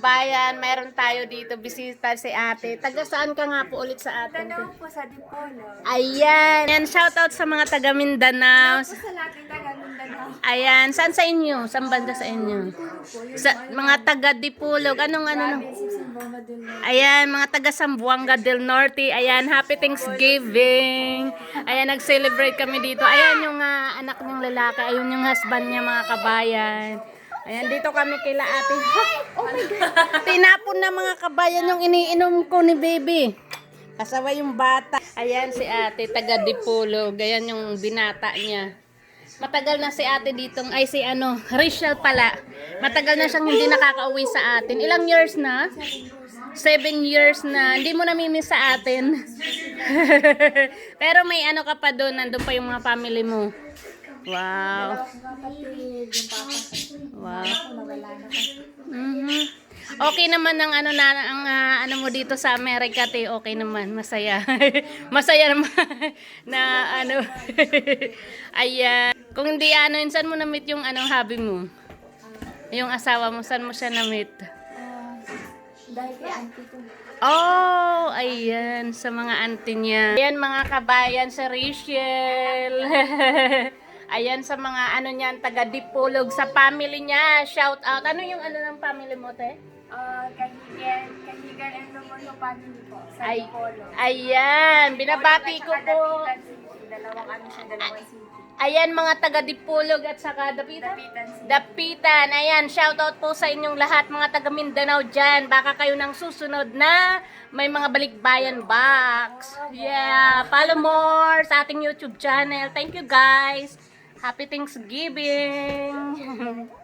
kabayan, mayroon tayo dito, bisita si ate. Taga saan ka nga po ulit sa atin? Tanong po sa Dipolo. Ayan. Ayan, shout out sa mga taga Mindanao. Po sa lahat ng taga Mindanao. Ayan, saan sa inyo? Saan banda sa inyo? Sa mga taga Dipulog. Anong ano? no? Simbama din na. Ayan, mga taga Sambuanga del Norte. Ayan, happy Thanksgiving. Ayan, nag-celebrate kami dito. Ayan yung ah, anak niyang lalaki. Ayun yung husband niya, mga kabayan. Ayan, dito kami kila ate. Ha? Oh my God. Tinapon na mga kabayan yung iniinom ko ni baby. Kasama yung bata. Ayan si ate, taga Dipulog. Ayan yung binata niya. Matagal na si ate ditong, ay si ano, Rachel pala. Matagal na siyang hindi nakakauwi sa atin. Ilang years na? Seven years na. Hindi mo namimiss sa atin. Pero may ano ka pa doon, nandun pa yung mga family mo. Wow. Wow. Mhm. Okay naman ang ano na ang ah, ano mo dito sa Amerika te, okay naman, masaya. masaya naman na ano. Ayan. Kung hindi ano, yun, saan mo na-meet yung anong hobby mo? Yung asawa mo, saan mo siya na-meet? Ah, dahil kay auntie ko. Oh, ayan, sa mga auntie niya. Ayan, mga kabayan sa Rachel. Ayan, sa mga ano niyan, taga Dipolog, sa family niya. Shout out. Ano yung ano ng family mo, te? Ah, kahigan, kahigan and Lumuno family po sa Ay, Dipolo. ayan, binabati ko po. Dalawang ano siya, dalawang city. Ayan, mga taga Dipolog at saka Dapitan. Dapitan. Dapitan, ayan, shoutout po sa inyong lahat, mga taga Mindanao dyan. Baka kayo nang susunod na may mga balikbayan box. Yeah, follow more sa ating YouTube channel. Thank you guys. Happy Thanksgiving.